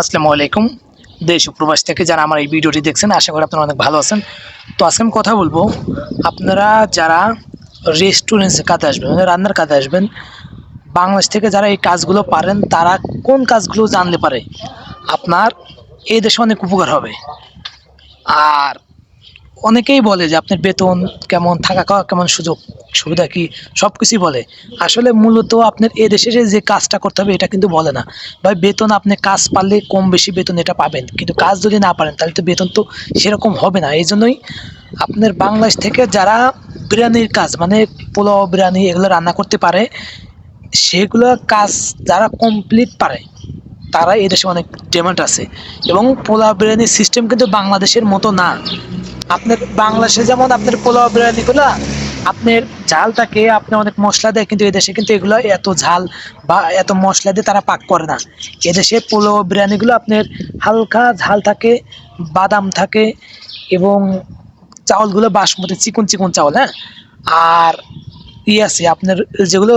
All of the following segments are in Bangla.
আসসালামু আলাইকুম। দেশ উপ্রবাস প্রবাস থেকে যারা আমার এই ভিডিওটি দেখছেন, আশা করি আপনারা অনেক ভালো আছেন। তো আজকে আমি কথা বলব, আপনারা যারা রেস্টুরেন্টে কাজে আসবেন মানে রান্নার কাজে আসবেন, বাংলাদেশ থেকে যারা এই কাজগুলো পারেন, তারা কোন কাজগুলো জানলে পারে? আপনার এই দেশে অনেক উপকার হবে। আর অনেকেই বলে যে আপনার বেতন কেমন, থাকা খাওয়া কেমন সুযোগ, সুবিধা কি সব কিছুই বলে। আসলে মূলত আপনার এ দেশে যে কাজটা করতে হবে, এটা কিন্তু বলে না। ভাই, বেতন আপনি কাজ পারলে কম বেশি বেতন এটা পাবেন। কিন্তু কাজ যদি না পারেন, তাহলে তো বেতন তো সেরকম হবে না। এই জন্যই আপনার বাংলাদেশ থেকে যারা বিরিয়ানির কাজ মানে পোলাও, বিরিয়ানি এগুলো রান্না করতে পারে, সেগুলো কাজ যারা কমপ্লিট পারে, তারা এদেশে অনেক ডিমান্ড আছে। এবং পোলাও, বিরিয়ানির সিস্টেম কিন্তু বাংলাদেশের মতো না। আপনার বাংলাদেশে যেমন আপনার পোলাও বিরিয়ানিগুলো আপনার ঝালটাকে আপনি অনেক মশলা দেয়, কিন্তু এদেশে কিন্তু এগুলো এত ঝাল বা এত মশলা দিয়ে তারা পাক করে না। এদেশে পোলাও বিরিয়ানিগুলো আপনার হালকা ঝাল থাকে, বাদাম থাকে এবং চাউলগুলো বাসমতি, চিকন চিকন চাউল হ্যাঁ? আর ই আছে, আপনার যেগুলো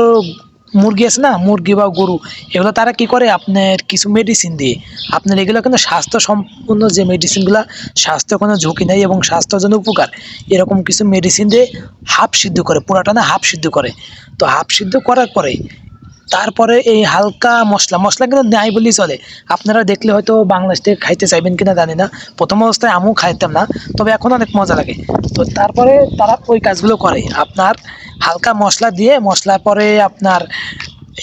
মুরগি আছে না, মুরগি বা গরু, এগুলো তারা কি করে? আপনার কিছু মেডিসিন দিয়ে। আপনার এগুলো কিন্তু স্বাস্থ্য সম্পূর্ণ যে মেডিসিনগুলো স্বাস্থ্য কোনো ঝুঁকি নেই এবং স্বাস্থ্যের জন্য উপকার। এরকম কিছু মেডিসিন দিয়ে হাফ সিদ্ধ করে, পুরাটা না হাফ সিদ্ধ করে। তো হাফ সিদ্ধ করার পরে তারপরে এই হালকা মশলা মশলা কিন্তু নাই বলেই চলে। আপনারা দেখলে হয়তো বাংলাদেশ থেকে খাইতে চাইবেন কিনা জানি না। প্রথম অবস্থায় আমিও খাইতাম না, তবে এখন অনেক মজা লাগে। তো তারপরে তারা ওই কাজগুলো করে। আপনার হালকা মশলা দিয়ে, মশলা পরে আপনার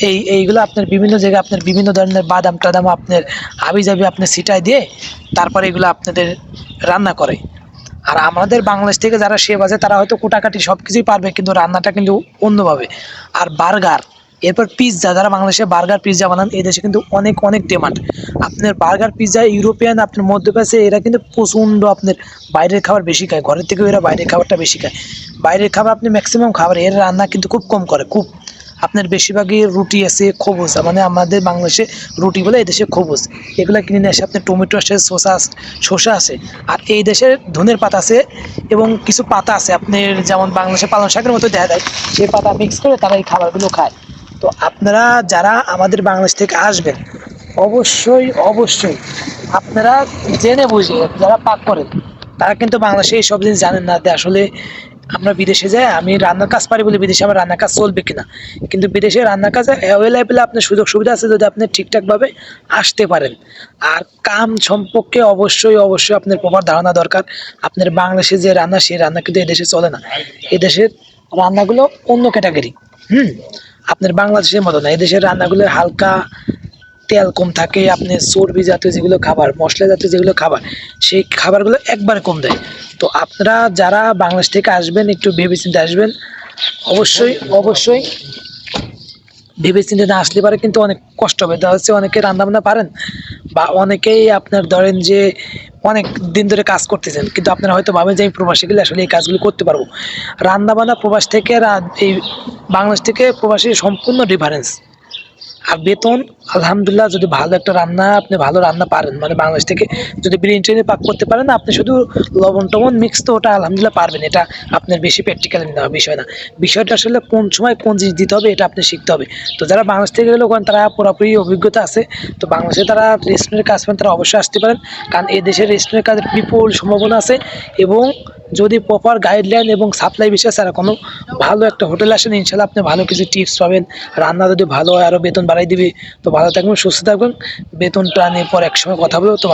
এই, এইগুলো আপনার বিভিন্ন জায়গায় আপনার বিভিন্ন ধরনের বাদাম টাদাম আপনার হাবি জাবি আপনি ছিটাই দিয়ে, তারপরে এগুলো আপনাদের রান্না করে। আর আমাদের বাংলাদেশ থেকে যারা শেফ আছে, তারা হয়তো কুটাকাটি সব কিছুই পারবে, কিন্তু রান্নাটা কিন্তু অন্যভাবে। আর বার্গার এরপর পিৎজা যারা বাংলাদেশে বার্গার পিৎজা বানান, এই দেশে কিন্তু অনেক অনেক ডিমান্ড আপনার বার্গার পিৎজা ইউরোপিয়ান আপনার মধ্যপ্রাচ্যে, এরা কিন্তু প্রচণ্ড আপনার বাইরের খাবার বেশি খায়। ঘরের থেকেও এরা বাইরের খাবারটা বেশি খায়। বাইরের খাবার আপনি ম্যাক্সিমাম খাবার, এর রান্না কিন্তু খুব কম করে, খুব। আপনার বেশিরভাগই রুটি আছে, খবুজ। মানে আমাদের বাংলাদেশে রুটি বলে এই দেশে খবুজ। এগুলো কিনে নিয়ে আসে আপনার টমেটো আছে, শসা শসা আছে। আর এই দেশের ধনের পাতা আছে, এবং কিছু পাতা আছে। আপনার যেমন বাংলাদেশে পালং শাকের মতো দেখা যায় সেই পাতা মিক্স করে তারা এই খাবারগুলো খায়। তো আপনারা যারা আমাদের বাংলাদেশ থেকে আসবেন, অবশ্যই অবশ্যই আপনারা জেনে বুঝে যারা পাক করেন তারা কিন্তু বাংলাদেশে এই সব জিনিস জানেন না যে আসলে আমরা বিদেশে যাই, আমি রান্নার কাজ পারি বলে বিদেশে আমার রান্নার কাজ চলবে কিনা। কিন্তু বিদেশে রান্নার কাজ অ্যাভেলেবেল আপনার সুযোগ সুবিধা আছে যদি আপনি ঠিকঠাকভাবে আসতে পারেন। আর কাম সম্পর্কে অবশ্যই অবশ্যই আপনার প্রপার ধারণা দরকার। আপনার বাংলাদেশে যে রান্না, সেই রান্না কিন্তু এদেশে চলে না। এদেশের রান্নাগুলো অন্য ক্যাটাগরি হুম? আপনার বাংলাদেশের মতো না এদেশের রান্নাগুলো হালকা তেল কম থাকে, আপনি চর্বি জাতীয় যেগুলো খাবার, মশলা জাতীয় যেগুলো খাবার, সেই খাবারগুলো একবারে কম দেয়। তো আপনারা যারা বাংলাদেশ থেকে আসবেন, একটু ভেবে চিন্তে আসবেন, অবশ্যই অবশ্যই ভেবে চিন্তে না আসলে পারে কিন্তু অনেক কষ্ট হবে। দেখা হচ্ছে অনেকে রান্নাবান্না পারেন, বা অনেকেই আপনার ধরেন যে অনেক দিন ধরে কাজ করতেছেন, কিন্তু আপনারা হয়তো ভাবেন যে আমি প্রবাসী গেলে আসলে এই কাজগুলো করতে পারব। রান্নাবান্না প্রবাস থেকে এই বাংলাদেশ থেকে প্রবাসী সম্পূর্ণ ডিফারেন্স আর বেতন, আলহামদুলিল্লাহ যদি ভালো একটা রান্না, আপনি ভালো রান্না পারেন মানে বাংলাদেশ থেকে যদি বিরিয়ানি পাক করতে পারেন, আপনি শুধু লবণ টবণ মিক্স তো ওটা আলহামদুলিল্লাহ পারবেন, এটা আপনার বেশি প্র্যাকটিক্যাল নেওয়া বিষয় না। বিষয়টা আসলে কোন সময় কোন জিনিস দিতে হবে, এটা আপনি শিখতে হবে। তো যারা বাংলাদেশ থেকে গেলে ওখানে তারা পুরোপুরি অভিজ্ঞতা আছে। তো বাংলাদেশে তারা রেস্টুরেন্টের কাজ করেন তারা অবশ্যই আসতে পারেন। কারণ এই দেশের রেস্টুরেন্টের কাজের বিপুল সম্ভাবনা আছে এবং যদি প্রপার গাইডলাইন এবং সাপ্লাই বিষয়ে ছাড়া কোনো ভালো একটা হোটেল আসেন ইনশাল্লাহ আপনি ভালো কিছু টিপস পাবেন। রান্না যদি ভালো হয় আরও বেতন বাড়াই দিবে। তো ভালো থাকবেন, সুস্থ থাকবেন। বেতনটা নিয়ে পর একসময় কথা বলব। তো